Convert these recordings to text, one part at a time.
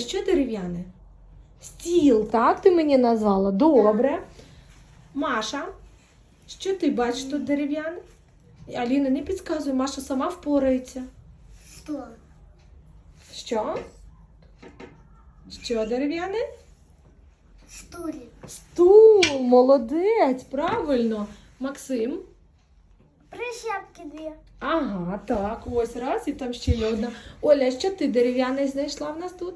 Що дерев'яне? Стіл, так ти мені назвала? Добре. Маша, що ти бачиш тут дерев'яне? Аліна, не підказуй, Маша сама впорається. Что? Що? Що дерев'яне? Стулья. Стул, молодець, правильно. Максим. Прищепки две. Ага, так, ось раз, і там ще є одна. Оля, що ти дерев'яний знайшла в нас тут?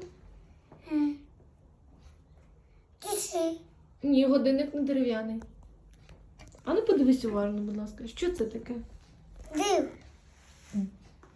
Ні, годинник не дерев'яний. А ну подивись уважно, будь ласка, що це таке? Дым.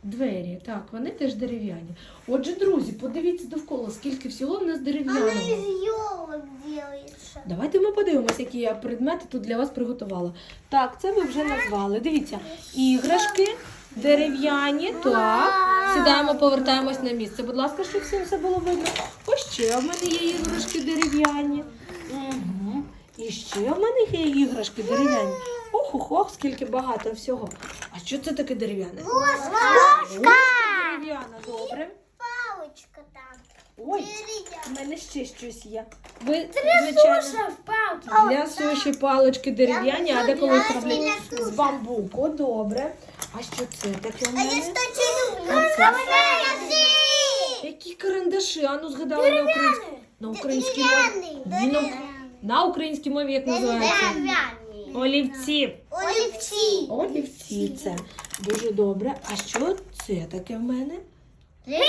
Двері, так, вони теж дерев'яні. Отже, друзі, подивіться довкола, скільки всього в нас дерев'яного. из елок делается. Давайте ми подивимося, які я предмети тут для вас приготувала. Так, це ви вже назвали. Дивіться, іграшки дерев'яні. Так. Сідаємо, повертаємось на місце. Будь ласка, щоб всім все було видно. Ось ще в мене є іграшки дерев'яні. Угу. І ще в мене є іграшки дерев'яні. Ох, ох, ох, скільки багато всього. А що це таке дерев'яне? Ложка. Дерев'яна, добре. Палочка там. Ой, в мене ще щось є. Ви, звичайно. Для суші палички дерев'яні, а деколи їх Я роблять для з бамбуку. Добре. А що це таке в А я, мене? кстати, люблю. Які карандаші? А ну згадали на українській на українській мові. Ні, на, на українській мові як називається? Дерев'яні. Олівці. Олівці. Олівці це. Дуже добре. А що це таке в мене? Линейка.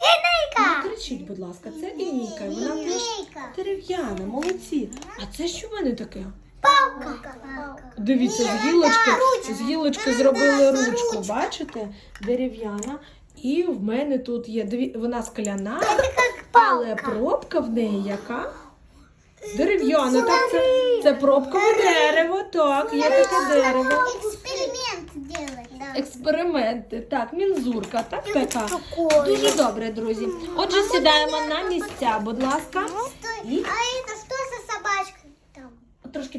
Не Линейка. кричіть, будь ласка, це лінійка. Вона теж дерев'яна, молодці. А це що в мене таке? Дивіться, з гілочки, з гілочки зробили ручку, бачите? Дерев'яна. І в мене тут є дві, вона скляна, але пробка в неї яка? Дерев'яна. Так, це, це пробкове дерево. Так, є таке дерево. Експерименти. Так, мінзурка, так така. Дуже добре, друзі. Отже, сідаємо на місця, будь ласка. І?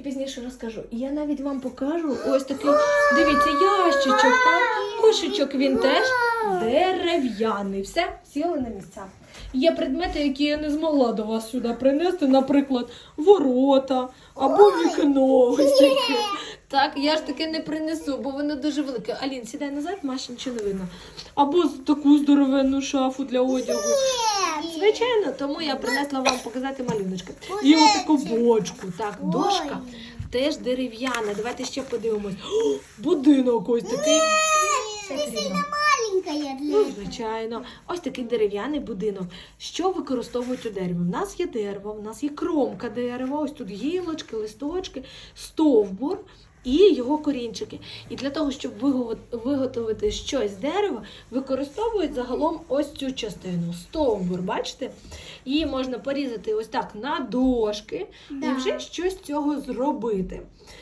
Пізніше розкажу. І я навіть вам покажу ось такий, дивіться, ящичок, так? Кошечок він теж дерев'яний. Все, сіли на місця. Є предмети, які я не змогла до вас сюди принести, наприклад, ворота або вікно. Ось таке. Так, я ж таке не принесу, бо воно дуже велике. Алін, сідай назад, Маші нічого не видно. Або таку здоровенну шафу для одягу. Звичайно, тому я принесла вам показати малюночки. І отаку бочку. Так, дошка теж дерев'яна. Давайте ще подивимось. О, будинок ось такий. Це сильно маленькая Ну, звичайно, ось такий дерев'яний будинок. Що використовують у дереві? У нас є дерево, в нас є кромка дерева, ось тут гілочки, листочки, стовбур і його корінчики. І для того, щоб виго- виготовити щось з дерева, використовують загалом ось цю частину стовбур. Бачите? Її можна порізати ось так на дошки і вже щось з цього зробити.